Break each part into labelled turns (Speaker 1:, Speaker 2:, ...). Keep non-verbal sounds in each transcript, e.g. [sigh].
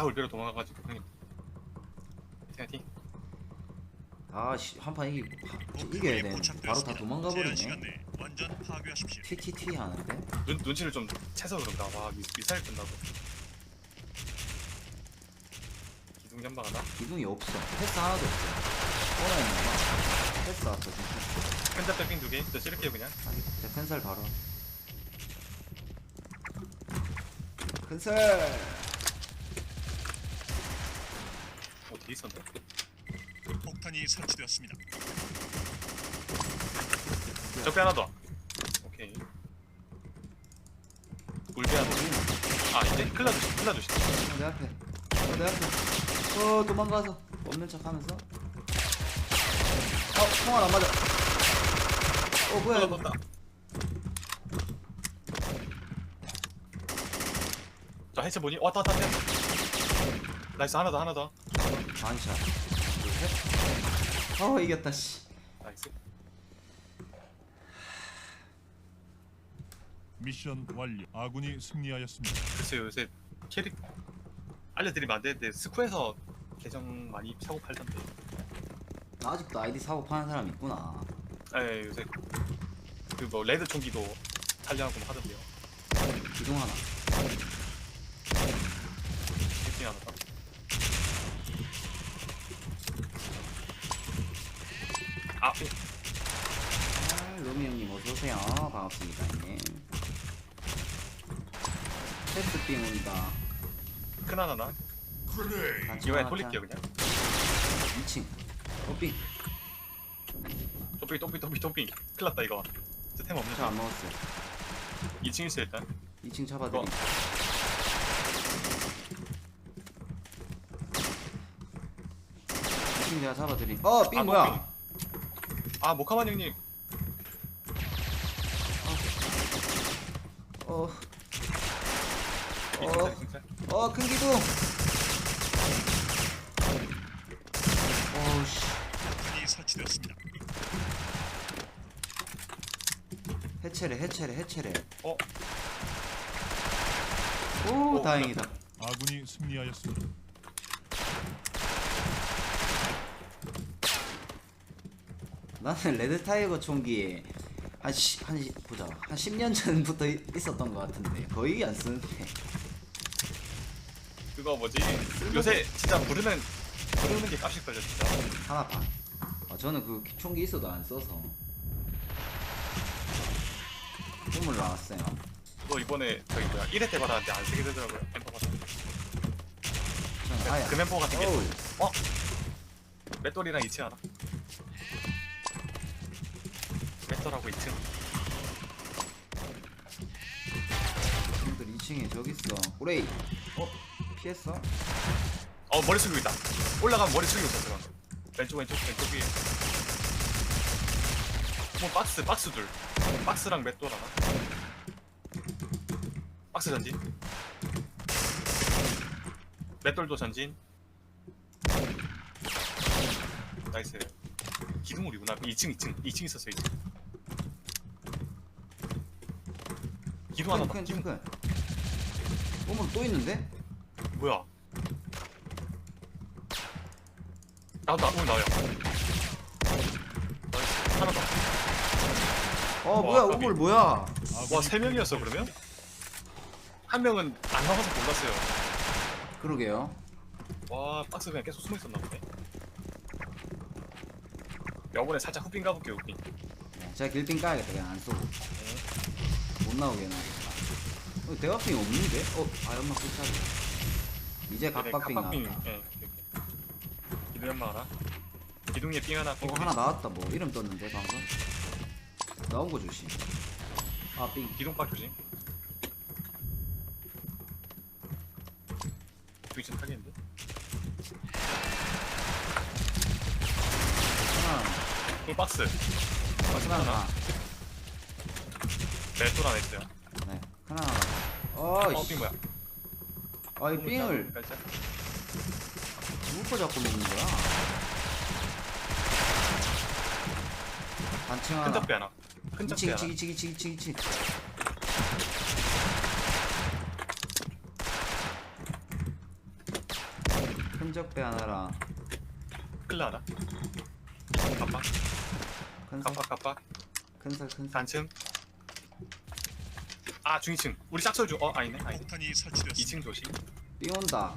Speaker 1: 다 울베로 도망가가지고 형님 파이팅
Speaker 2: 아씨 한판 이기 하-
Speaker 3: 목표물이
Speaker 2: 이겨야
Speaker 3: 포착되었습니다.
Speaker 2: 바로 다 도망가 버리네. TTT 하는데.
Speaker 1: 눈, 눈치를 좀 채서 그런가 와 미, 미사일 뜬다고 기둥 연방 하나
Speaker 2: 기둥이 없어. 패스 하나도 없어. 꺼나 있나봐. 패스 왔어 지금.
Speaker 1: 펜타 백핑 두 개 저 찌를게요 그냥
Speaker 2: 자 큰살 바로. 큰살.
Speaker 1: 어디 있었나
Speaker 3: 폭탄이 설치되었습니다.
Speaker 1: 적배 하나 더 오케이 울베 하나 더 아 이제 클라 주시 클라 주시
Speaker 2: 내 앞에. 어, 내 앞에. 어 도망가서 없는 척 하면서. 어 총알 안 맞아. 어 뭐야 이거.
Speaker 1: 떴다 자 해체 뭐니 왔다 왔다 왔다 나이스 하나 더 하나 더
Speaker 2: 반샷. 둘, 셋. 어 이겼다 씨.
Speaker 1: 나이스
Speaker 4: 미션 완료. 아군이 승리하였습니다.
Speaker 1: 글쎄요 요새 캐릭 알려드리면 안 되는데 스쿠에서 계정 많이 사고 팔던데
Speaker 2: 아직도 아이디 사고 파는 사람 있구나.
Speaker 1: 예 요새 그 뭐 레드 총기도 살려하고 뭐 하던데요
Speaker 2: 기둥 하나.
Speaker 1: 캐팅 하나 더 아, 예.
Speaker 2: 아, 로미 형님 어서 오세요. 반갑습니다, 형님. 테스트 빙 온다.
Speaker 1: 큰 하나나 이번에 돌릴게요 그냥
Speaker 2: 2층. 어빙.
Speaker 1: 또삐 또삐 또삐 또삐 큰일 났다 이거 저템 없는
Speaker 2: 잘안
Speaker 1: 거
Speaker 2: 먹었어요.
Speaker 1: 2층 있어 일단
Speaker 2: 2층 잡아드림.
Speaker 1: 어.
Speaker 2: 이 2층 내가 잡아드림. 어, 빙
Speaker 1: 아,
Speaker 2: 뭐야?
Speaker 1: 빙. 아 모카만 형님
Speaker 2: 어,
Speaker 1: 이
Speaker 2: 어.
Speaker 1: 진짜
Speaker 2: 어, 큰 기둥. 어우 씨.
Speaker 3: 폭탄이 설치되었습니다.
Speaker 2: 해체래, 해체래, 해체래.
Speaker 1: 어?
Speaker 2: 오,
Speaker 1: 어,
Speaker 2: 다행이다.
Speaker 4: 아군이 승리하였습니다.
Speaker 2: 나는 레드 타이거 총기 한, 시, 한 시, 보자. 한 10년 전부터 이- 있었던 것 같은데. 거의 안 쓰는데.
Speaker 1: 그거 뭐지? 요새 진짜 부르면 부르는 게 값일 걸요 진짜
Speaker 2: 하나 반 아, 저는 그 총기 있어도 안 써서. 꿈을 나왔어요.
Speaker 1: 너 이번에 저기 뭐야 1회 때 받았는데 안 쓰게 되더라고요. 멤버 받았
Speaker 2: 저는 아예
Speaker 1: 그 멤버 같은 게
Speaker 2: 어우.
Speaker 1: 어? 맷돌이랑 2층 하나 맷돌하고 2층.
Speaker 2: 친구들 2층에 저기 있어. 오레이. 어? 피했어?
Speaker 1: 어 머리 숙이고 있다. 올라가면 머리 숙이고 있어 그럼. 왼쪽 왼쪽 왼쪽 위에. 뭐 박스 박스 둘 박스랑 맷돌 하나? 박스 전진. 맷돌도 전진. 나이스. 기둥물이구나. 2층 2층. 2층 있었어 2층 기둥 하나 더
Speaker 2: 큰, 큰, 큰. 어머 또 있는데?
Speaker 1: 뭐야 나온다 오늘 나와요 나이스 하나
Speaker 2: 더어
Speaker 1: 와,
Speaker 2: 뭐야. 우물 뭐야
Speaker 1: 와, 세 명이었어, 그러면? 한 명은 안 나와서 몰랐어요.
Speaker 2: 그러게요
Speaker 1: 와, 박스 그냥 계속 숨어 있었나 보네. 이번에 살짝 후빈 가볼게요, 후빈.
Speaker 2: 네, 제가 길빙 까야겠다 그냥 안 쏘고 못 나오게 해놔야겠다 어, 대화빙 없는데? 어? 아 연막 끝자리 이제 각박빙. 나왔다
Speaker 1: 예. 기둥 연마 하나. 기둥 에 삥 하나.
Speaker 2: 어 하나 나왔다 뭐 이름 떴는데 방금 나온 거 조심 아 빙
Speaker 1: 기둥 박 조심. 두이쯤 타겠는데?
Speaker 2: 하나
Speaker 1: 박스.
Speaker 2: 하나
Speaker 1: 하나.
Speaker 2: 하나
Speaker 1: 맷돌 하나 있어요.
Speaker 2: 네 하나.
Speaker 1: 어, 삥
Speaker 2: 어이씨
Speaker 1: 뭐야?
Speaker 2: 아이 빙을
Speaker 1: 깔짝.
Speaker 2: 누구 거 잡고 먹는 거야?
Speaker 1: 큰
Speaker 2: 하나.
Speaker 1: 적배 하나. 큰 적배
Speaker 2: 2층
Speaker 1: 하나.
Speaker 2: 2층 2층 2층 2층 2층 큰 적배 하나랑
Speaker 1: 클라 하나. 깜빡.
Speaker 2: 큰살
Speaker 1: 깜빡
Speaker 2: 큰살 큰살
Speaker 1: 단층 아 중위층. 우리 짝설 중어 아니네. 아니네.
Speaker 3: 폭탄이 설치되었습니다.
Speaker 1: 2층 조심.
Speaker 2: 삥 온다.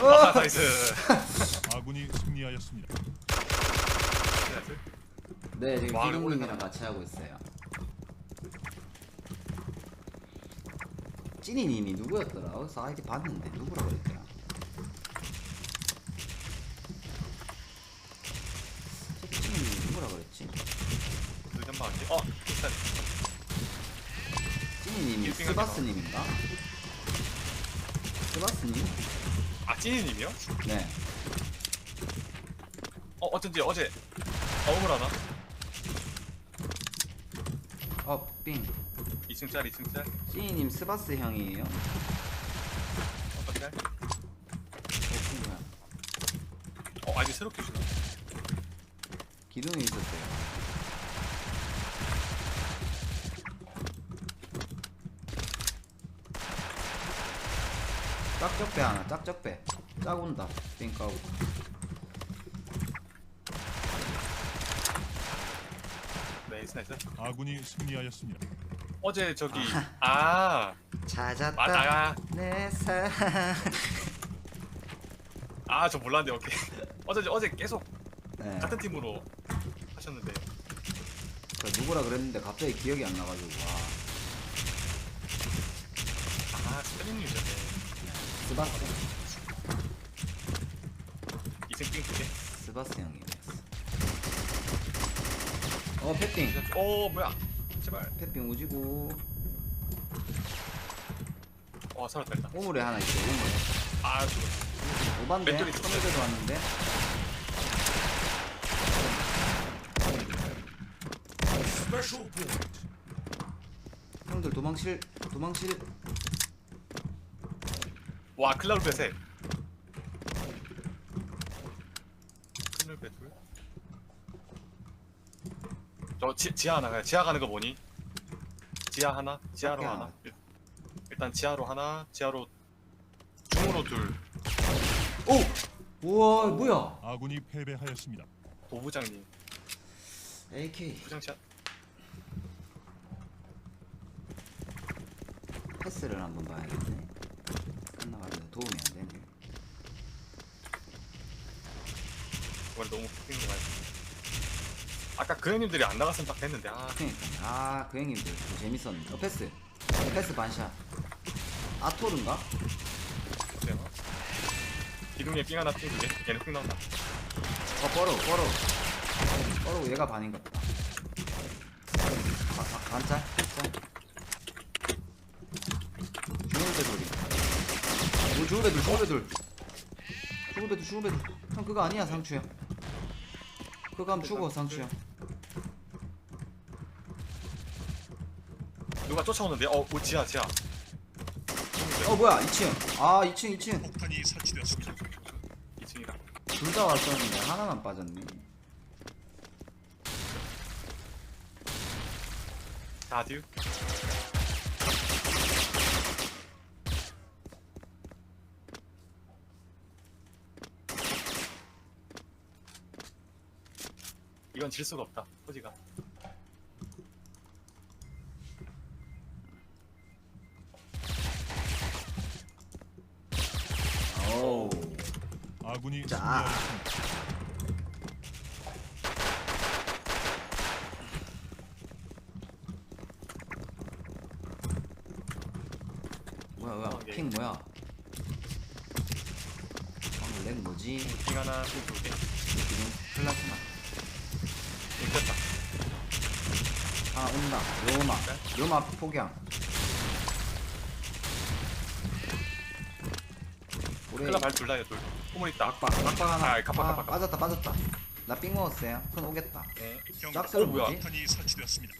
Speaker 1: 아
Speaker 2: 어!
Speaker 1: 나이스. [laughs]
Speaker 4: 아군이 승리하였습니다.
Speaker 2: 네 지금
Speaker 1: 와,
Speaker 2: 기동님이랑 같이 하고 있어요 찐이님이 누구였더라? 어디서 아이디 봤는데 누구라 그랬더라? 저 찐이님이 누구라 그랬지?
Speaker 1: 어 일단
Speaker 2: 찐이님이 스바스님인가? 스바스님?
Speaker 1: 아 찐이님이요?
Speaker 2: 네
Speaker 1: 어 어쩐지 어제 어음을 하나
Speaker 2: 어, 삥.
Speaker 1: 2층짜리 2층짜리
Speaker 2: 찐이님 스바스 형이에요?
Speaker 1: 어떻게 할?
Speaker 2: 어?
Speaker 1: 어 아이디 새롭게 주나
Speaker 2: 기둥이 있었어요. 짝적배 하나, 짝적배. 짝 온다. 삥 까고.
Speaker 1: 나이스 나이스
Speaker 2: 네.
Speaker 4: 아군이 승리하였습니다.
Speaker 1: 어제 저기 아
Speaker 2: 찾았다.
Speaker 1: 맞아
Speaker 2: 내 사랑.
Speaker 1: 아 저 몰랐는데 오케이 어제 어제 계속
Speaker 2: 네.
Speaker 1: 같은 팀으로 하셨는데
Speaker 2: 저 누구라 그랬는데 갑자기 기억이 안 나가지고. 와.
Speaker 1: 아 스페링님이셨네
Speaker 2: 스바스.
Speaker 1: 2층 삥 두개
Speaker 2: 스바스 형이었어. 어, 패핑.
Speaker 1: 오 뭐야 제발
Speaker 2: 패핑 오지고.
Speaker 1: 와 살았다 일단
Speaker 2: 오물에 하나 있어, 오물에.
Speaker 1: 아 죽었어
Speaker 2: 오반데?
Speaker 1: 있어.
Speaker 2: 선물대도 왔는데? 형들 도망칠 도망칠
Speaker 1: 와 클라우드 배세 큰일 배둘 저 지, 지하 하나 가요 지하 가는 거 뭐니? 지하 하나? 지하로 하나?
Speaker 2: 하나.
Speaker 1: 일- 일단 지하로 하나 지하로 중으로 둘
Speaker 2: 오! 우와 뭐야
Speaker 4: 아군이 패배하였습니다.
Speaker 1: 도부장님
Speaker 2: AK
Speaker 1: 부장샷
Speaker 2: 패스를 한번 봐야겠네 끝나가지고 도움이 안 되네
Speaker 1: 이번에 너무 웃긴 거 많이 아까 그 형님들이 안 나갔으면 딱 됐는데. 아.
Speaker 2: 그니까. 아그 형님들. 좀 재밌었는데. 어 패스. 패스 반샷. 아토르인가?
Speaker 1: 그래요 기둥에 삥 하나 삥 두개 얘는 삥 나온다.
Speaker 2: 어 뻐로 뻐로. 뻐로 얘가 반인가 보다. 아, 아, 반짤? 짤? 중울배 돌이. 오 중울배 돌 중울배 돌형 그거 아니야 상추야 그거 하면 죽어 상추야
Speaker 1: 누가 쫓아오는데? 어 오, 지하 지하.
Speaker 2: 어 뭐야 2층. 아 2층 2층.
Speaker 3: 폭탄이 설치되었습니다.
Speaker 1: 2층이다.
Speaker 2: 둘 다 왔었는데 하나만 빠졌네.
Speaker 1: 다듀. 이건 질 수가 없다 호지가
Speaker 4: 아군이
Speaker 2: 자. 뭐야 뭐야?
Speaker 1: 어, 네.
Speaker 2: 핑 뭐야? 방금 렉 뭐지?
Speaker 1: 빙 하나 빙두개.
Speaker 2: 지금 플라스마
Speaker 1: 됐다.
Speaker 2: 아 온다. 요마. 요마 폭양. 우리
Speaker 1: 클라 발 둘 다요 둘 호물 있다
Speaker 2: 빡빡 빡빡 하나
Speaker 1: 아, 깜빡,
Speaker 2: 아,
Speaker 1: 깜빡.
Speaker 2: 빠졌다 빠졌다 나 삥 먹었어요 큰 오겠다
Speaker 1: 네. 어, 뭐야?
Speaker 2: 뭐지?
Speaker 3: 폭탄이 설치되었습니다.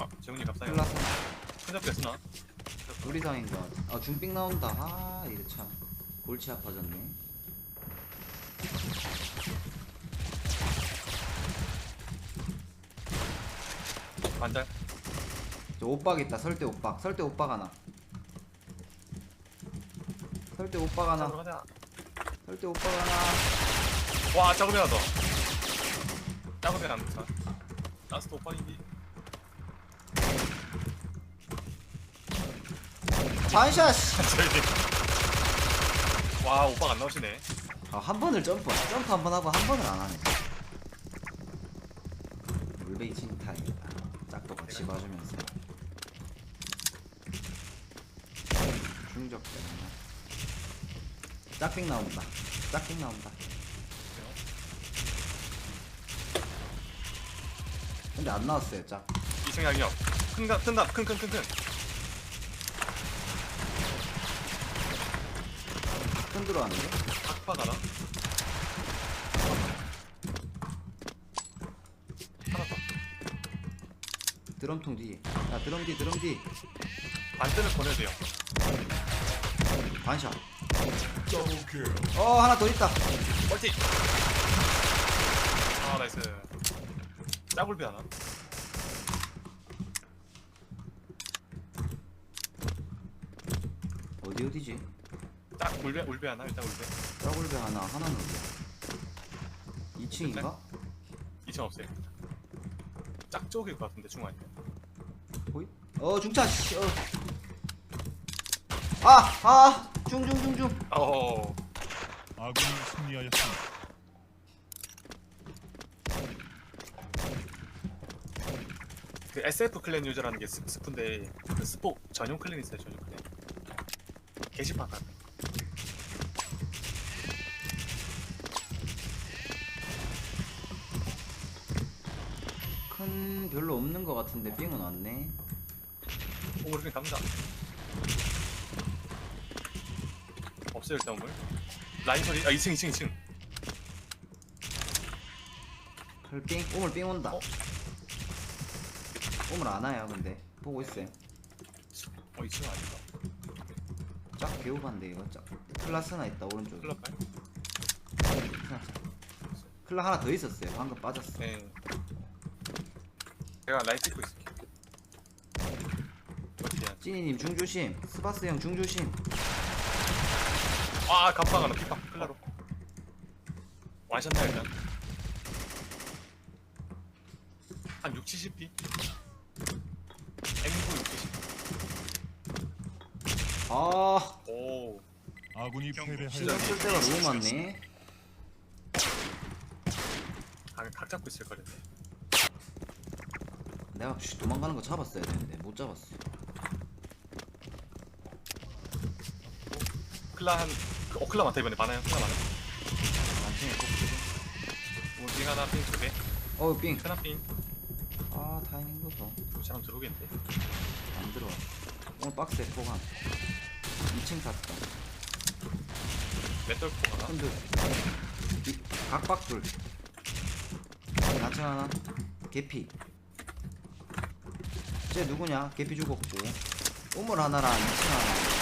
Speaker 1: 아 재훈이 갑사요
Speaker 2: 플라스마
Speaker 1: 큰잡 됐으나
Speaker 2: 우리 상인 것 같아 아 중삥 나온다 아 이거 참 골치 아파졌네
Speaker 1: 반달.
Speaker 2: 저 옷박 있다 설대 옷박 설대 옷박 하나 설대 옷박 하나
Speaker 1: 가자.
Speaker 2: 설대 옷박 하나
Speaker 1: 와 더. 작업이 안 돼. 라스트 오빠인지.
Speaker 2: 반샷 씨.
Speaker 1: 와 오빠가 안 나오시네.
Speaker 2: 아, 한 번을 점프 점프 한 번 하고 한 번을 안 하네 물베이 칭타입니다 짝도 같이 봐주면서 충격 때문에 짝빙 나온다 짝빙 나온다 근데 안 나왔어요 짝
Speaker 1: 이승 양이요. 큰다 큰다 큰큰큰 큰.
Speaker 2: 큰 들어왔는데.
Speaker 1: 하나 더.
Speaker 2: 드럼통 뒤. 야 드럼 뒤 드럼 뒤.
Speaker 1: 반대를 보내야 돼요.
Speaker 2: 반샷. 어 하나 더 있다.
Speaker 1: 멀티. 아 나이스. 짜불비 하나.
Speaker 2: 어디 어디지?
Speaker 1: 딱 울배 울배 하나 일단 울배.
Speaker 2: 더블배 하나 하나는 어디야? 2층인가?
Speaker 1: 2층 없어요. 짝 쪽일 것 같은데 중앙 아니면.
Speaker 2: 보이? 어 중차 씨. 어. 아! 아! 중중중중.
Speaker 1: 어.
Speaker 4: 아군이 승리하였습니다.
Speaker 1: 그 SF 클랜 유저라는 게 스, 스프인데 그 스포 전용 클랜 있어요 전용 클랜. 게시판 같은.
Speaker 2: 큰 별로 없는 것 같은데 삥은 왔네.
Speaker 1: 오물빙 갑니다. 없어요 일단 오물. 라인 소리 아 2층 2층 2층.
Speaker 2: 헐삥 오물 삥 온다.
Speaker 1: 어?
Speaker 2: 오물 안 와요 근데 보고 있어요.
Speaker 1: 어 2층 아닌가?
Speaker 2: 짝 개우반데 이거 짝. 클라스 하나 있다 오른쪽에.
Speaker 1: 클럽 발?
Speaker 2: 클라. 클라 하나 더 있었어요. 방금 빠졌어.
Speaker 1: 네. 제가 라인 찍고 있을게요. 어떻게 해야
Speaker 2: 찐이님 중조심. 스바스 형 중조심.
Speaker 1: 아 갑방 하나 피파 클라로. 완샷나 일단. 한 6, 70p? M9 6, 70.
Speaker 2: 아.
Speaker 1: 오.
Speaker 4: 아군이 패배하였습니다.
Speaker 2: 쓸 때가 너무 많네.
Speaker 1: 각, 각 잡고 있을 거랬네.
Speaker 2: 내가 씨, 도망가는 거 잡았어야 되는데 못 잡았어.
Speaker 1: 클라 한, 그, 어, 클라 많다, 이번에. 많아요, 클라 많아.
Speaker 2: 나중에 꼭.
Speaker 1: 우징 하나, 핑 두 개.
Speaker 2: 어 삥.
Speaker 1: 하나 핑.
Speaker 2: 아 타이밍.
Speaker 1: 이 사람 들어오겠는데.
Speaker 2: 안 들어와. 오늘 박스에 포간. 2층 샀다.
Speaker 1: 맷돌 포 하나.
Speaker 2: 흔들. 이- 각박 둘. 4층 하나. 개피. 쟤 누구냐? 개피 죽었고. 우물 하나랑 2층 하나.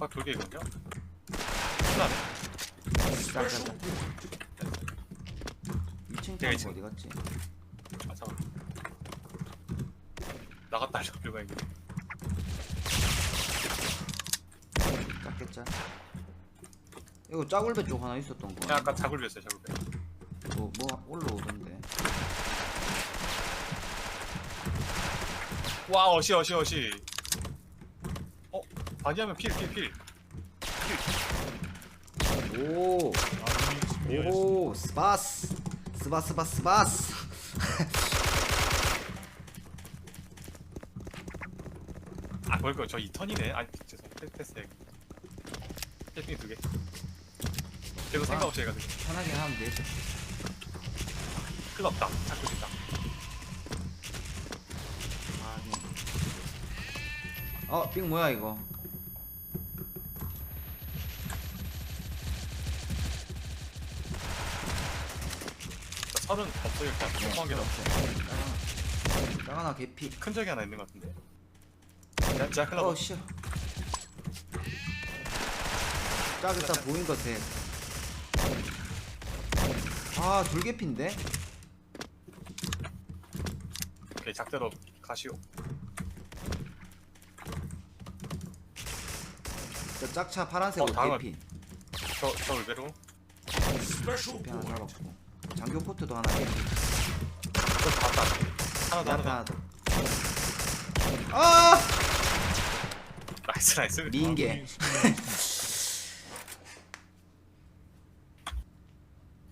Speaker 1: 갑박 두 개거든요. 클라네.
Speaker 2: 짤짤짤. 2층
Speaker 1: 내가
Speaker 2: 타는 거
Speaker 1: 2층.
Speaker 2: 어디 갔지?
Speaker 1: 아, 잠깐. 나갔다 하려, 들어가, 이게.
Speaker 2: 짝겠자. 이거 짜골배 쪽 하나 있었던 거.
Speaker 1: 야, 아까 자굴비였어요, 자굴비.
Speaker 2: 뭐, 뭐 올라오던데.
Speaker 1: 와, 어시, 어시, 어시. 어? 바디하면 필, 필, 필.
Speaker 2: 오.
Speaker 4: 승리하였습니다.
Speaker 2: 오 스바스 스바스 스바스 스바스
Speaker 1: 아, 뭘까, 저 2턴이네. 아, 죄송. 패스, 패스. 패핑 두 개. 계속 생각 없이 해가지고.
Speaker 2: 편하게 하면 되죠
Speaker 1: 클 없다. 자꾸 있다.
Speaker 2: 어삥 뭐야 이거
Speaker 1: 없어요, 일단. 콩하게 다
Speaker 2: 없어 짜가나 개피
Speaker 1: 큰 적이 하나 있는 것 같은데. 자, 자, 클럽.
Speaker 2: 어 씨야 짝일단 보인 것 셋. 아 돌개피인데?
Speaker 1: 오케이 작대로 가시오
Speaker 2: 저 짝차 파란색
Speaker 1: 어,
Speaker 2: 옷
Speaker 1: 다음은.
Speaker 2: 개피.
Speaker 1: 저 저 의외로
Speaker 2: 개피 하나 잡았고. 장교 포트도 하나 개피.
Speaker 1: 저 봤다 하나 더 하나
Speaker 2: 하나 더. 아!
Speaker 1: 더 나이스 나이스
Speaker 4: 승리하였습니다.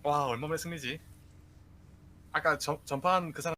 Speaker 1: 와 얼마만에 승리지 아까 전, 전판 그 사람